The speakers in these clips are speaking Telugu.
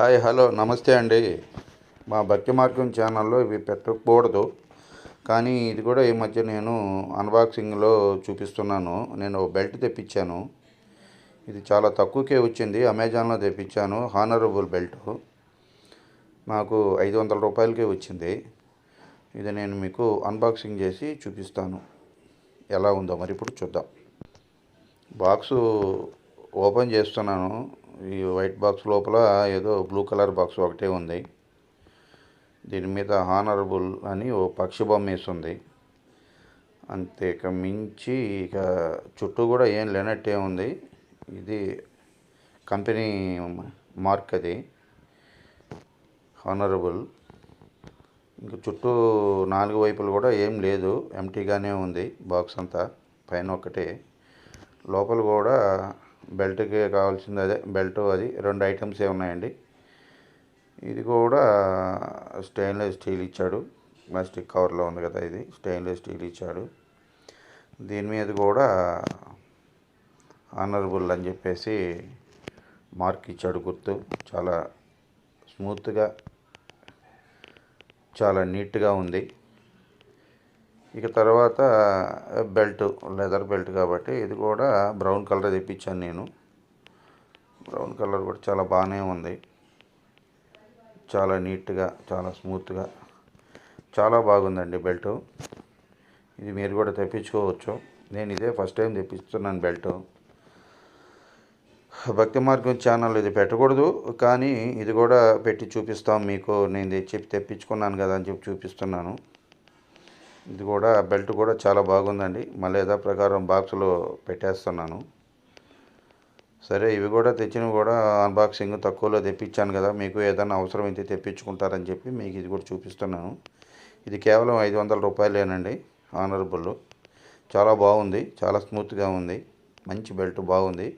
హాయ్ హలో నమస్తే అండి. మా భక్తి మార్గం ఛానల్లో ఇవి పెట్టకూడదు. కానీ ఇది కూడా ఈ మధ్య నేను అన్బాక్సింగ్లో చూపిస్తున్నాను. నేను బెల్ట్ తెప్పించాను. ఇది చాలా తక్కువకే వచ్చింది. అమెజాన్లో తెప్పించాను. Honourable belt. నాకు ఐదు వందల రూపాయలకే వచ్చింది. ఇది నేను మీకు అన్బాక్సింగ్ చేసి చూపిస్తాను. ఎలా ఉందో మరి ఇప్పుడు చూద్దాం. బాక్సు ఓపెన్ చేస్తున్నాను. ఈ వైట్ బాక్స్ లోపల ఏదో బ్లూ కలర్ బాక్స్ ఒకటే ఉంది. దీని మీద హానరబుల్ అని ఓ పక్షి బొమ్మ వేస్తుంది అంతే ఇక మించి ఇక చుట్టూ కూడా ఏం లేనట్టే ఉంది. ఇది కంపెనీ మార్క్ అది. హానరబుల్. ఇంక చుట్టూ నాలుగు వైపులు కూడా ఏం లేదు. ఎంటీగానే ఉంది బాక్స్ అంతా. పైన ఒకటే లోపల కూడా బెల్ట్కి కావాల్సింది అదే బెల్ట్ అది. రెండు ఐటమ్సే ఉన్నాయండి? ఇది కూడా స్టెయిన్లెస్ స్టీల్ ఇచ్చాడు. ప్లాస్టిక్ కవర్లో ఉంది కదా ఇది. స్టెయిన్లెస్ స్టీల్ ఇచ్చాడు. దీని మీద కూడా ఆనరబుల్ అని చెప్పేసి మార్క్ ఇచ్చాడు గుర్తు. చాలా స్మూత్గా చాలా నీట్గా ఉంది. ఇక తర్వాత బెల్ట్ లెదర్ బెల్ట్ కాబట్టి ఇది కూడా బ్రౌన్ కలర్ తెప్పించాను నేను. బ్రౌన్ కలర్ కూడా చాలా బాగానే ఉంది. చాలా నీట్గా చాలా స్మూత్గా చాలా బాగుందండి బెల్ట్. ఇది మీరు కూడా తెప్పించుకోవచ్చు. నేను ఇదే ఫస్ట్ టైం తెప్పిస్తున్నాను బెల్ట్. భక్తి మార్గం ఛానల్ ఇది పెట్టకూడదు కానీ ఇది కూడా పెట్టి చూపిస్తాం మీకు. నేను తెచ్చి తెప్పించుకున్నాను కదా అని చెప్పి చూపిస్తున్నాను. ఇది కూడా బెల్ట్ కూడా చాలా బాగుందండి. మళ్ళీ యథా ప్రకారం బాక్స్లో పెట్టేస్తున్నాను. సరే ఇవి కూడా తెచ్చినవి కూడా అన్బాక్సింగ్ తక్కువలో తెప్పించాను కదా. మీకు ఏదైనా అవసరమైతే తెప్పించుకుంటారని చెప్పి మీకు ఇది కూడా చూపిస్తున్నాను. ఇది కేవలం ఐదు వందల రూపాయలేనండి ఆనరబుల్ చాలా బాగుంది చాలా స్మూత్గా ఉంది. మంచి బెల్ట్ బాగుంది.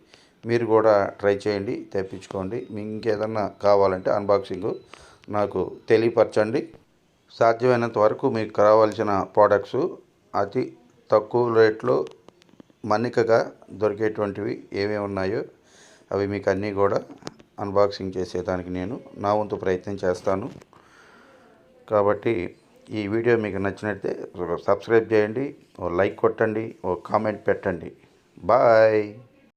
మీరు కూడా ట్రై చేయండి తెప్పించుకోండి. మీకు ఇంకేదన్నా కావాలంటే అన్బాక్సింగ్ నాకు తెలియపరచండి. సాధ్యమైనంత వరకు మీకు కావాల్సిన ప్రోడక్ట్స్ అతి తక్కువ రేట్లో మన్నికగా దొరికేటువంటివి ఏమేమి ఉన్నాయో అవి మీకు అన్నీ కూడా అన్బాక్సింగ్ చేసేదానికి నేను నా వంతు ప్రయత్నం చేస్తాను. కాబట్టి ఈ వీడియో మీకు నచ్చినట్లయితే సబ్స్క్రైబ్ చేయండి ఓ లైక్ కొట్టండి ఓ కామెంట్ పెట్టండి. బాయ్!